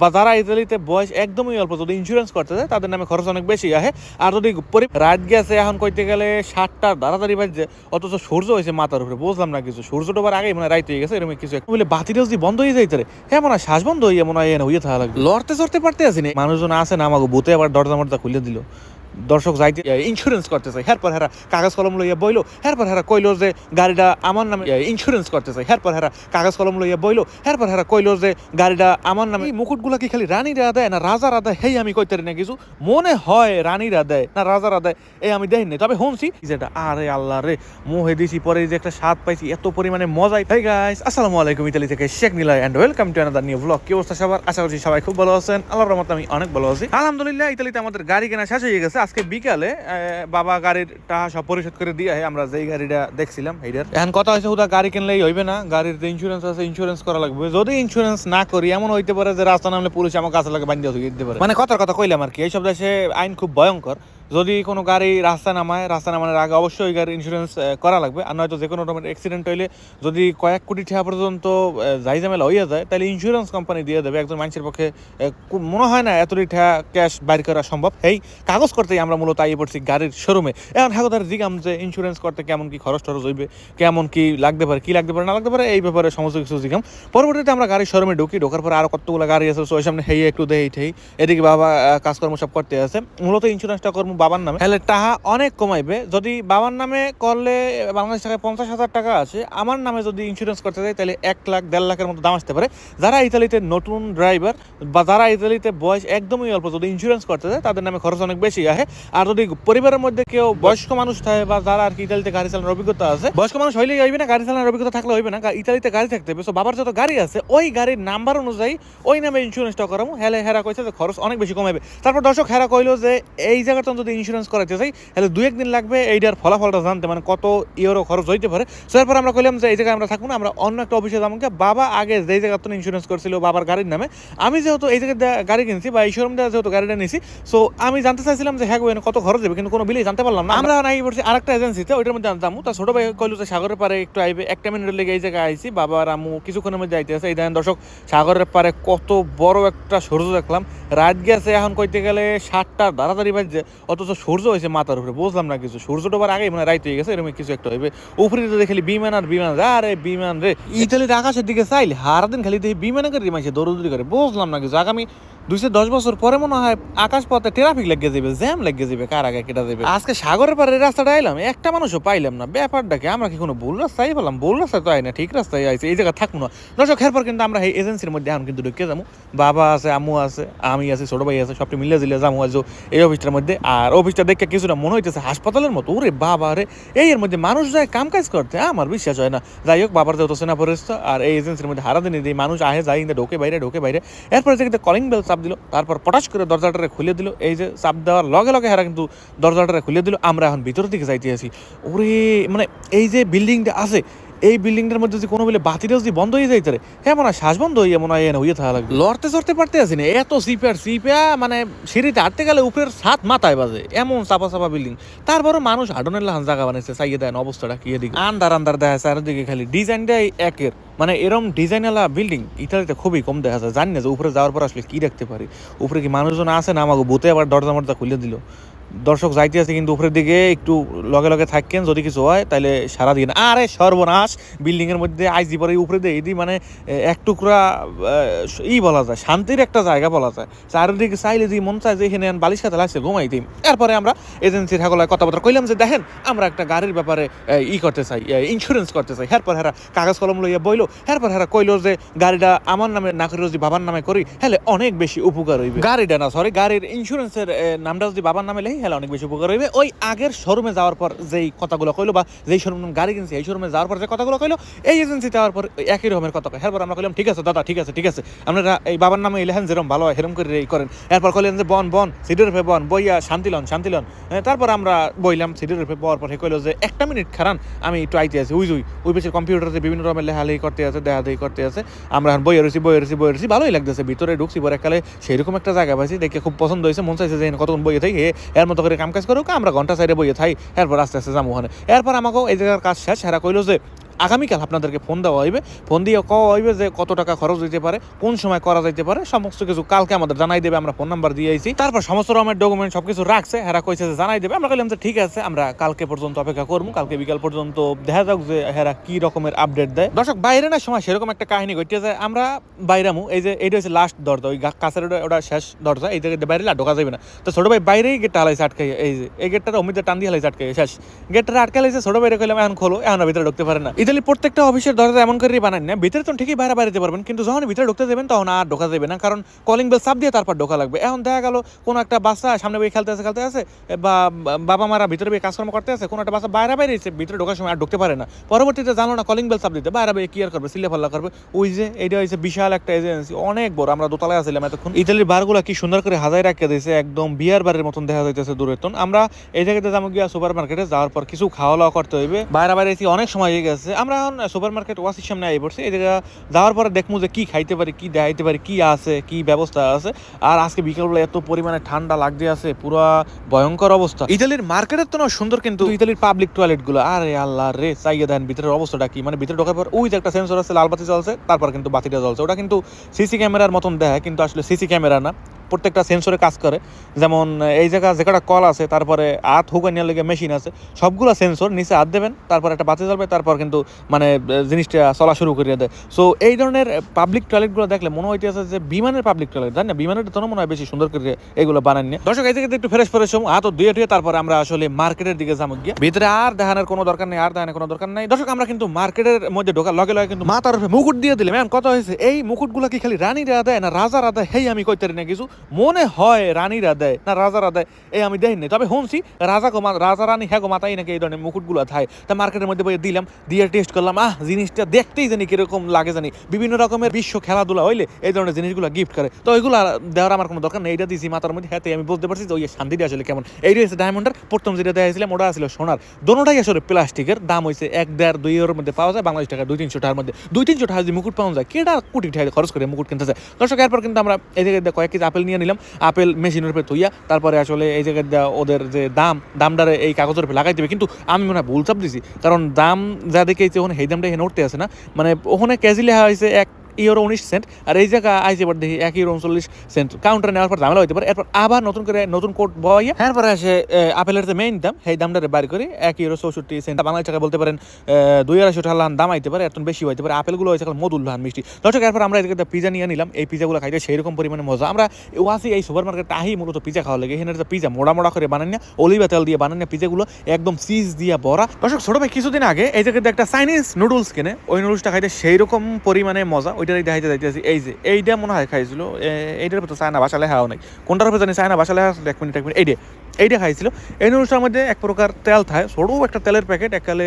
বা যারা ইতালিতে বয়স একদমই অল্প, যদি ইন্স্যুরেন্স করতে যায়, তাদের নামে খরচ অনেক বেশি আহে। আর যদি রাত গেছে, এখন কইতে গেলে সাতটা, তাড়াতাড়ি বাজছে, অথচ সূর্য হয়েছে মাথার উপরে, বুঝলাম না কিছু। সূর্য ডোবার আগে মানে রাইত হয়ে গেছে, এরকম কিছু। বলে বাতিটা যদি বন্ধ হয়ে যাইতে হ্যাঁ মনে হয় শ্বাস বন্ধ হয়ে মনে হয় এনে হইয়ে থাকা লাগবে। লড়তে চড়তে পারতে আসিনি। মানুষজন আসে না আমাকে বুতে আবার দরজা মরজা খুলে দিল। দর্শক যাইতে ইন্স্যুরেন্স করতে চাই। এরপর হেরা কাগজ কলম লইয়া বইলো এরপর হেরা কইলো যে গাড়িটা আমার নামে ইন্স্যুরেন্স করতে চাই। এরপর হেরা কাগজ কলম লইয়া বইলো এরপর হেরা কইলো যে গাড়িটা আমার নামে, এই মুকুটগুলা কি খালি রানীরা দেয় না রাজারা দেয়? হেই, আমি কইতে না কিছু। মনে হয় রানীরা দেয় না রাজারা দেয়। এই আমি দেখিনি তবে শুনছি যেটা, আরে আল্লাহ রে, মোহে দিছি, পরে যে একটা স্বাদ পাইছি, এত পরিমাণে মজাই তাই গাইস আসসালামু আলাইকুম, ইতালি থেকে Sheikh Niloy and welcome to another new blog কি অবস্থা সবার? আশা করছি সবাই খুব ভালো আছেন। আল্লাহর রহমতে আমি অনেক ভালো আছি। আলহামদুলিল্লাহ, ইতালিতে আমাদের গাড়ি কেনা শেষ হয়ে গেছে। আজকে বিকালে বাবা গাড়ির টাকা সব পরিশোধ করে দিয়ে আমরা যেই গাড়িটা দেখছিলাম এইটার এখন কথা হয়েছে, হুদা গাড়ি কিনলেই হইবে না, গাড়ির যে ইন্স্যুরেন্স আছে ইন্স্যুরেন্স করা লাগবে। যদি ইন্স্যুরেন্স না করি, এমন হইতে পারে যে রাস্তা নামলে পুলিশ আমার কাছে লাগে বান্ধি দিতে পারে। মানে কথার কথা কইলাম আর কি, এইসব দেশে আইন খুব ভয়ঙ্কর। যদি কোনো গাড়ি রাস্তা নামায় রাস্তা নামানোর আগে অবশ্যই ওই গাড়ির ইন্স্যুরেন্স করা লাগবে। আর নয়তো যে কোনো রকমের অ্যাক্সিডেন্ট হইলে যদি কয়েক কোটি টাকা পর্যন্ত যাই ঝামেলা হইয়া যায়, তাহলে ইন্স্যুরেন্স কোম্পানি দিয়ে দেবে একজন মানুষের পক্ষে মনে হয় না এতটি টাকা ক্যাশ বাইর করা সম্ভব। এই কাগজ করতেই আমরা মূলত আইয়ে পড়ছি গাড়ির শোরুমে এখন হাগোদার জিগাম যে ইন্স্যুরেন্স করতে কেমন কি খরচ টরচ হইবে, কেমন কি লাগতে পারে, কি লাগতে পারে, না লাগতে পারে, এই ব্যাপারে সমস্ত কিছু জিগাম পরবর্তীতে আমরা গাড়ির শোরুমে ঢুকি, ঢোকার পর আরও কতগুলো গাড়ি আছে, ওই সামনে হেই, একটু দেই, ঠেই। এদিকে বাবা কাজকর্ম সব করতে আছে। মূলত ইন্স্যুরেন্সটা করব বাবার নামে। তাহলে টাকা অনেক কমাইবে। যদি বাবার নামে করলে বাংলাদেশ টাকায় পঞ্চাশ হাজার টাকা আছে, আমার নামে যদি ইন্স্যুরেন্স করতে যাই তাহলে এক লাখ, দেড় লাখের মতো দাম আসতে পারে। যারা ইতালিতে নতুন ড্রাইভার বা যারা ইতালিতে বয়স একদমই অল্প, যদি ইন্স্যুরেন্স করতে যায়, তাদের নামে খরচ অনেক বেশি আহে। আর যদি পরিবারের মধ্যে কেউ বয়স্ক মানুষ থাকে বা যারা আর কি ইতালিতে গাড়ি চালানোর অভিজ্ঞতা আছে, বয়স্ক মানুষ হইলেই হইবে না, গাড়ি চালানোর অভিজ্ঞতা থাকলে হইবে না ইতালিতে গাড়ি থাকতে হবে। So, বাবার যত গাড়ি আছে, ওই গাড়ির নাম্বার অনুযায়ী ওই নামে ইন্স্যুরেন্সটা করাবো হেলে হেরা কইছে যে খরচ অনেক বেশি কমাবে তারপর দর্শক হেরা কইলো যে, এই জায়গাটা যদি ইন্স্যুরেন্স করাতে চাই, তাহলে দুই একদিন লাগবে এইটার ফলাফলটা জানতে মানে কত ইউরো খরচ হইতে পারে। So, এরপর আমরা কইলাম যে এই জায়গায় আমরা থাকব না, আমরা অন্য একটা অফিসে যাব? বাবা আগে যেই জায়গাতে ইন্স্যুরেন্স করছিল, বাবার গাড়ির নামে। আমি যেহেতু এই জায়গায় গাড়ি কিনছি বা এই শোরুম যেহেতু গাড়িটা নিছি সো আমি জানতে চাইছিলাম যে হ্যাঁ কত খরচ হবে? কিন্তু কোনো বিলেই জানতে পারলাম না। আমরা নাই পড়ছি আরেকটা এজেন্সিতে ওইটার মধ্যে জানতাম তা ছোট ভাই কইলো যে, সাগরের পারে একটু আইবে। একটা মিনিটের লেগে এই জায়গায় আইছি। বাবা আর আম্মু কিছুক্ষণের মধ্যে আইতে আছে। এই দেখেন দর্শক, সাগরের পারে কত বড় একটা সূর্য দেখলাম। রাত গেছে, এখন কইতে গেলে সাতটা, তাড়াতাড়ি বাজছে। অথচ সূর্য হয়েছে মাথার উপরে, বুঝলাম না কিছু। সূর্য ডোবার আগে মানে রাইত হয়ে গেছে এরকম কিছু একটা হইবে। উপরে তো দেখলি বিমান আর বিমান। আরে বিমান রে ইতালির আকাশের দিকে চাইলে হারাদিন খালি দেখি বিমানে করে মাইছে, দৌড়দৌড়ি করে, বুঝলাম না কিছু। আগামী দুইশো দশ বছর পরে মনে হয় আকাশ পথে ট্রাফিক লেগে যাবে জ্যাম লেগে যাবে কার আগে কেটে যাবে আজকে সাগরের পারে রাস্তাটা আইলাম, একটা মানুষও পাইলাম না। ব্যাপারটা কি, আমরা কি কোনো ভুল রাস্তায় পেলাম ভুল রাস্তায় তো আই না, ঠিক রাস্তায় আইছে, এই জায়গা থাকব না। দর্শক, এরপর কিন্তু আমরা এই এজেন্সির মধ্যে এখন কিন্তু ঢুকে যাব। বাবা আছে আমু আছে, আমি আছি, ছোট ভাই আছে, সবটি মিলে জিলে যাব আজ এই অফিসটার মধ্যে। আর অফিসটা দেখে কিছুটা মনে হইতেছে হাসপাতালের মতো। ওরে বাবা রে, এই এর মধ্যে মানুষ যায় কাম কাজ করতে, আমার বিশ্বাস হয় না। যাই হোক, বাবার যেহেতু সেনা পরিস্থিত আর এই এজেন্সির মধ্যে হারা দিনে মানুষ আহে, যায় ঢোকে বাইরে ঢোকে বাইরে। এরপরে যে কলিং বেল দিল, তারপর পটাশ করে দরজাটারে খুলে দিল। এই যে চাপ দেওয়ার লগে লগে হেরা কিন্তু দরজাটারে খুলে দিল। আমরা এখন ভিতরের দিকে যাইতে আছি। ওরে মানে এই যে বিল্ডিংটা আছে এই বিল্ডিংটার মধ্যে যদি কোনো বলে বাতিটা যদি বন্ধ হয়ে যাইতে হ্যাঁ মনে হয় শ্বাস বন্ধ হয়ে মনে হয় হইয়ে থাকা লাগবে। লড়তে চড়তে পারতে আছি না, এত সিপের সিপা মানে সিঁড়িতে হাঁটতে গেলে উপরের সাত মাথায় বাজে, এমন চাপা চাপা বিল্ডিং। তারপরে মানুষ হাডনের লাহান জায়গা বানাইছে, চাইয়ে দেন অবস্থাটা কি এদিকে। আন্দার আন্দার দেখা যায়, চারিদিকে খালি ডিজাইনটাই একের। মানে এরম ডিজাইনওয়ালা বিল্ডিং, ইতালিতে খুবই কম দেখা যায়, জানি না যে উপরে যাওয়ার পর আসলে কি দেখতে পারি। উপরে কি মানুষজন আছে না আমাকে বুতে আবার দরজা মরজা খুলে দিল। দর্শক যাইতে আছে, কিন্তু উপরের দিকে একটু লগে লগে থাকেন, যদি কিছু হয় তাহলে সারা দিন। আরে সর্বনাশ! বিল্ডিং এর মধ্যে আইজি পরে উপরে দিয়ে, এদি মানে এক টুকরা ই বলা যায়, শান্তির একটা জায়গা বলা যায়। চারিদিকে চাইলে যে মন চায় যে এখানে বালিশ খাতে লাগছে ঘুমাই দিই এরপরে আমরা এজেন্সির হাগলায় কথাবার্তা কইলাম যে, দেখেন, আমরা একটা গাড়ির ব্যাপারে ই করতে চাই ইন্স্যুরেন্স করতে চাই। এরপর হেরা কাগজ কলম লইয়া বইলো, এরপর হেরা কইলো যে, গাড়িটা আমার নামে না করে যদি বাবার নামে করি হলে অনেক বেশি উপকার হইবে। গাড়িটা না সরি গাড়ির ইন্স্যুরেন্সের নামটা যদি বাবার নামে লেখি হলে অনেক বেশি উপকার হইবে। ওই আগের শোরুমে যাওয়ার পর যেই কথাগুলো কইলো বা যেই শোরুম গাড়ি কিনছি, এই শোরুমে যাওয়ার পর যে কথাগুলো কইলো, এই এজেন্সিতে যাওয়ার পর একই রকমের কথা কয়। এরপর আমরা কইলাম, ঠিক আছে দাদা, ঠিক আছে ঠিক আছে। আপনারা এই বাবার নামে ইলেহেন যেরকম ভালো হয় সেরকম করে করেন। এরপর কইলেন যে, বন বন সিটের রূপে বন, বইয়া শান্তি লন শান্তি লন। তারপর আমরা বইলাম সিটের রূপে বর পর হে কইলো যে, একটা মিনিট খারান, আমি একটু আইতে আছি, উই উই। ওই পেছনে কম্পিউটারে বিভিন্ন রকমের লেখালেখি করতে আছে দেখা দেখি করতে আছে। আমরা এখন বইয়ে রয়েছি বইয়ে রয়েছি বইয়ে রয়েছি ভালোই লাগতেছে। ভিতরে ঢুকছি, পরে একালে সেরকম একটা জায়গা পাইছি, দেখে খুব পছন্দ হয়েছে, মন চাইছে যে, কতক্ষণ বইয়ে থাকি? এর মতো করে কাম কাজ করুক, আমরা ঘণ্টা সাইডে বইয়ে থাই, এরপর আস্তে আস্তে যাব ওখানে। এরপর আমাকেও এই জায়গার কাজ শেষ, হেরা কইলো যে আগামীকাল আপনাদেরকে ফোন দেওয়া হইবে। ফোন দিয়ে কওয়া হইবে যে কত টাকা খরচ হইতে পারে, কোন সময় করা যাইতে পারে, সমস্ত কিছু কালকে আমাদের জানাই দেবে, আমরা ফোন নাম্বার দিয়ে আইছি। তারপর সমস্ত রকমের ডকুমেন্ট সবকিছু রাখছে, হেরা কইছে যে জানাই দেবে। আমরা কইলাম যে ঠিক আছে, আমরা কালকে পর্যন্ত অপেক্ষা করব, কালকে বিকাল পর্যন্ত দেখা যাক যে হেরা কি রকমের আপডেট দেয়। দর্শক, বাইরে না সময় সেরকম একটা কাহিনী ঘটে যায় আমরা বাইরামু, এই যে এইটা হচ্ছে লাস্ট দরজা, ওই কাছের ওটা- শেষ দরজা, এই জায়গায় বাইরে ঢোকা যাবে না। তো ছোট ভাই বাইরেই গেটটা হালাইছে আটকাই এই যে এই গেটটা অমিতে টান দিয়ে হালাইছে আটকাই শেষ। গেটটা আটকে ছোট বাইরে কইলাম, এখন খোলো, এখন ভিতরে ঢুকতে পারে না। ইতালি প্রত্যেকটা অফিসের দরজা এমন করে বানান না ভিতরে তো ঠিকই বাইরে বাইরে পারবেন, কিন্তু যখন ভিতরে ঢুকতে যাবেন তখন আর ঢোকা দেবে না। কারণ কলিং বেল চাপ দিয়ে তারপর ঢোকা লাগবে। এখন দেখা গেল, কোনো একটা বাচ্চা সামনে বই খেলতে আছে খেলতে আছে, বা বাবা মারা ভিতরে বই কাজকর্ম করতে আছে, কোনো একটা বাচ্চা বাইরে বাইরে এসে ভিতরে ঢোকার সময় আর ঢুকতে পারে না। পরবর্তীতে জানো না কলিং বেল চাপ দিতে। বাইরে বাইরে কি আর করবে? সিলে ফাল্লা করবে। ওই যে, এটা হয়েছে বিশাল একটা এজেন্সি অনেক বড়, আমরা দোতলায় আছিলাম এতক্ষণ। ইতালির বারগুলো কি সুন্দর করে হাজাই রাখিয়ে দিয়েছে। একদম বিয়ার বারের মতন দেখা যাইতেছে দূরের তন। আমরা এই জায়গাতে যাব গিয়া সুপার মার্কেটে যাওয়ার পর কিছু খাওয়া দাওয়া করতে হইবে। বাইরে বাইরে এসে অনেক সময় হয়ে গেছে। আমরা এখন সুপার মার্কেট ওয়াসির সামনে আই পড়ছি। এই জায়গা যাওয়ার পরে দেখব যে কি খাইতে পারি কি দেখাইতে পারি কী আছে কি ব্যবস্থা আছে। আর আজকে বিকেলবেলা এত পরিমাণে ঠান্ডা লাগতে আছে পুরা ভয়ঙ্কর অবস্থা। ইতালির মার্কেটের তো না সুন্দর কিন্তু। ইতালির পাবলিক টয়লেটগুলো আরে আল্লাহ রে চাইয়ে দেন ভিতরের অবস্থাটা কি? মানে ভিতরে ঢোকার পর ওই যে একটা সেন্সর আছে লাল বাতি জ্বলছে তারপর কিন্তু বাতিটা জ্বলছে। ওটা কিন্তু সিসি ক্যামেরার মতন দেয় কিন্তু আসলে সিসি ক্যামেরা না। প্রত্যেকটা সেন্সরে কাজ করে। যেমন, এই জায়গা যে কটা কল আছে, তারপরে হাত হুকা নেওয়ার লেগে মেশিন আছে, সবগুলো সেন্সর নিচে হাত দেবেন, তারপর একটা বাতি জ্বলবে, তারপর কিন্তু মানে জিনিসটা চলা শুরু করিয়ে দেয়। সো এই ধরনের পাবলিক টয়লেটগুলো দেখলে মনে হইতেছে যে, বিমানের পাবলিক টয়লেট জানি না? বিমানের তো মনে হয় বেশি সুন্দর করে এগুলো বানান নিয়ে। দর্শক, এই জায়গাতে একটু ফ্রেশ ফ্রেশ হাত ধুয়ে ধুয়ে তারপরে আমরা আসলে মার্কেটের দিকে যাব গিয়ে। ভিতরে আর দেখানোর কোনো দরকার নেই, আর দেখানোর কোনো দরকার নেই। দর্শক, আমরা কিন্তু মার্কেটের মধ্যে ঢোকার লগে লগে কিন্তু মাথার উপরে মুকুট দিয়ে দিলে ম্যাম কথা হয়েছে এই মুকুটগুলো কি খালি রানীরা দেয় না রাজারা দেয়? হেই, আমি কইতে না কিছু। মনে হয় রানীরা দেয়, না রাজারা দেয় এই আমি দেখিনি তবে শুনছি রাজা রাজা রানী হ্যাঁ গো মাতাই নাকি এই ধরনের মুকুটগুলো থায়। তা মার্কেটের মধ্যে বই দিলাম, দিয়ে টেস্ট করলাম, আহ, জিনিসটা দেখতেই জানি কীরকম লাগে জানি। বিভিন্ন রকমের বিশ্ব খেলাধুলা হইলে এই ধরনের জিনিসগুলো গিফট করে। তো ওইগুলো দেওয়ার আমার কোনো দরকার নেই। এইটা দিয়েছি মাথার মধ্যে হাতে আমি বুঝতে পারছি যে ওই শান্তিটা আসলে কেমন। এই রয়েছে ডায়মন্ডের প্রথম যেটা দেখাইছিলাম ওটা আসলে সোনার। দোনোটাই আসলে প্লাস্টিকের, দাম হয়েছে এক দেড় দুই এর মধ্যে পাওয়া যায়, বাংলাদেশ টাকা দুই তিনশো টাকার মধ্যে। দুই তিনশো টাকা যদি মুকুট পাওয়া যায় কেটা কোটি টাকা খরচ করে মুকুট কিনতে যায় দর্শক, এরপর কিন্তু আমরা জায়গায় কয়েক কেজি আপেল নিয়ে নিলাম। আপেল মেশিনের উপরে থইয়া তারপরে আসলে এই জায়গায় ওদের যে দাম, দামটারে এই কাগজের উপরে লাগাই দেবে কিন্তু আমি মনে হয় ভুল চাপ দিছি। কারণ দাম যা দেখেছি ওখানে সেই দামটা এখানে উঠতে আছে না। মানে ওখানে কেজি লেখা হয়েছে এক ইউরো উনিশ সেন্ট, আর এই জায়গা আইসে এবার দেখি এক ইউরো উনচল্লিশ সেন্ট কাউন্টার নেওয়ার পর ঝামেলা হইতে পারে। এরপর আবার নতুন করে নতুন কোড বইয়া এরপরে আসে আপেলের যে মেইন দাম, সেই দামটা বাড়ি করে এক ইউরো চৌষট্টি সেন্ট। বাংলাদেশ টাকা বলতে পারেন দুই আড়াইশো টাকা দাম আইতে পারে এত বেশি হইতে পারে। আপেলগুলো হয়েছে মধুর লান, মিষ্টি। দর্শক, এরপর আমরা এদিকে পিজা নিয়ে নিলাম। এই পিজাগুলো খাইতে সেই রকম পরিমাণে মজা। আমরা ওয়াসি এই সুপার মার্কেটে আহি মূলত পিজা খাওয়া লাগে। এখানে পিজা মোড়া মোড়া করে বানান না অলিভা তেল দিয়ে বানান পিজাগুলো একদম চিজ দিয়ে ভরা। দর্শক, ছোট ভাই, কিছুদিন আগে এই জায়গাতে একটা চাইনিজ নুডলস কিনে। ওই নুডলসটা খাইতে সেই রকম পরিমাণে মজা। ওইটাই দেখাইতে যাইতেছি এই যে এইটা মনে হয় খাইছিল এইটার উপর তো চায়না বাসা লেখাও নাই। কোনটার উপর জানি চায়না বাসা লেখা? এক মিনিট এক মিনিট। এইটা এইটা খাইছিল। এই নুডলসটার মধ্যে এক প্রকার তেল থাকে সরু একটা তেলের প্যাকেট এককালে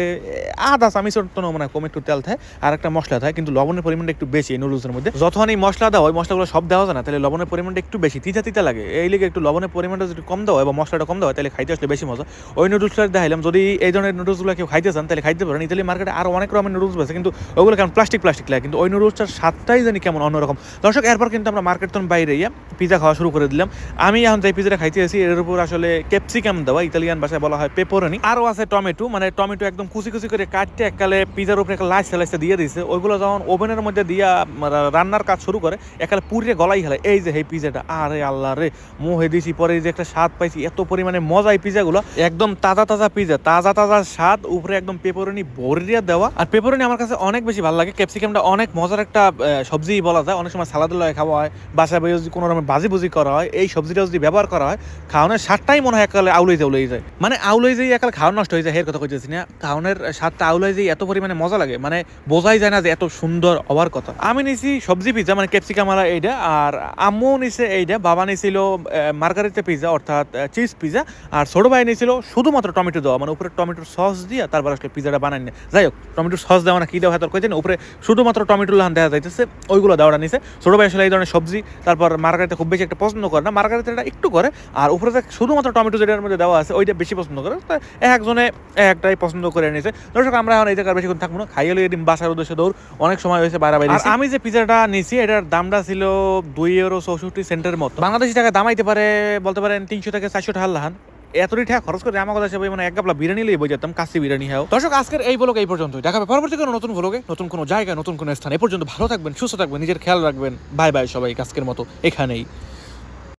আধা চামিচের তো মানে কম একটু তেল থাকে, আর একটা মশলা থাকে, কিন্তু লবণের পরিমাণটা একটু বেশি এই নুডলসের মধ্যে। যখন এই মশলা দেওয়া ওই মশলাগুলো সব দেওয়া যায় না, তাহলে লবণের পরিমাণটা একটু বেশি, তিতা তিতা লাগে। এই লিগে একটু লবণের পরিমাণটা যদি কম দেওয়া হয় বা মশলাটা কম দেওয়া তাহলে খাইতে আসলে বেশি মজা। ওই নুডলসটা দেখাইলাম, যদি এই ধরনের নুডলসগুলো কেউ খাইতে চান, তাহলে খাইতে পারেন। ইতালি মার্কেটে আরও অনেক রকমের নুডলস আছে, কিন্তু ওগুলো কেমন প্লাস্টিক প্লাস্টিক লাগে, কিন্তু ওই নুডলসটার স্বাদটাই জানি কেমন অন্যরকম। দর্শক, এরপর কিন্তু আমরা মার্কেট তখন বাইরে পিজা খাওয়া শুরু করে দিলাম। আমি এখন যে পিজাটা খাইতে আছি এর উপর আসলে ক্যাপসিকাম দেওয়া ইতালিয়ান ভাষায় বলা হয় পেপরনি আরও আছে টমেটো মানে টমেটো একদম কুচি কুচি করে কাটতে এককালে পিজার উপরে একটা লাইস লাইসে দিয়ে দিছে ওইগুলো যখন ওভেনের মধ্যে দিয়া রান্নার কাজ শুরু করে একালে পুরিয়ে গলাই খেলে এই যে এই পিজাটা, আরে আল্লাহ রে, মোহে দিছি, পরে যে একটা স্বাদ পাইছি, এত পরিমাণে মজা এই পিজাগুলো। একদম তাজা তাজা পিজা, তাজা তাজা স্বাদ, উপরে একদম পেপরনি ভরিয়া দেওয়া। আর পেপরনি আমার কাছে অনেক বেশি ভালো লাগে ক্যাপসিকামটা অনেক মজার একটা সবজি বলা যায়। অনেক সময় সালাদ খাওয়া হয়, বাসায় বসে যদি কোনো রকম বাজি বুজি করা হয়, এই সবজিটা যদি ব্যবহার করা হয়, খাওয়ানোর স্বাদটাই মনে হয় একালে আউলাই যাউলাই যায়। মানে আউলাই যাই একালে খাওয়ানো নষ্ট হয়ে যায় এর কথা কইতেছি না। খাওয়ানোর স্বাদটা আউলাই যাই এত পরিমাণে মজা লাগে মানে বোঝাই যায় না যে এত সুন্দর হওয়ার কথা। আমি নিছি সবজি পিজা মানে ক্যাপসিকাম আলা এইটা আর আম্মু নিছে এইটা বাবা নিছিল মার্গারিতে পিজা, অর্থাৎ চিজ পিজা, আর ছোট ভাই নিছিল শুধুমাত্র টমেটো দেওয়া। মানে উপরে টমেটোর সস দিয়ে তারপর আসলে পিজাটা বানাই না। যাই হোক টমেটোর সস দেওয়া না, কি দেওয়া হয় কইতেন উপরে শুধুমাত্র টমেটো লাহান দেওয়া যাইতেছে, ওইগুলো দেওয়াটা নিছে। ছোট ভাই আসলে এই ধরনের সবজি, তারপর মার্গারিতে খুব বেশি একটা পছন্দ করে না মার্গারিতে একটু করে, আর উপরে শুধুমাত্র টমেটো যেটার মধ্যে দেওয়া আছে ওইটা বেশি পছন্দ করে। তো একজনে একটাই পছন্দ করে নিয়েছে। দর্শক আমরা এখন এই জায়গায় বেশিক্ষণ থাকব না। খাইয়ে লইয়ে দিন বাসার উদ্দেশ্যে দৌড়। অনেক সময় হয়েছে বাইরে বাইরে আমি যে পিজাটা নিয়েছি এটার দামটা ছিল দুই ইউরো চৌষট্টি সেন্টের মতো। বাংলাদেশি টাকা দামাইতে পারে বলতে পারেন তিনশো থেকে চারশো টাকা লাহান। এতটি টাকা খরচ করে আমার কথা মানে এক গাবলা বিরিয়ানি লিয়ে বই যেতাম কাশি বিরিয়ানি হ্যাঁ দর্শক আজকের এই ব্লগ এই পর্যন্তই। দেখা হবে পরবর্তী কোনো নতুন ব্লগে নতুন কোনো জায়গায় নতুন কোনো স্থান। এ পর্যন্ত ভালো থাকবেন সুস্থ থাকবেন নিজের খেয়াল রাখবেন। বাই বাই সবাই আজকের মতো এখানেই।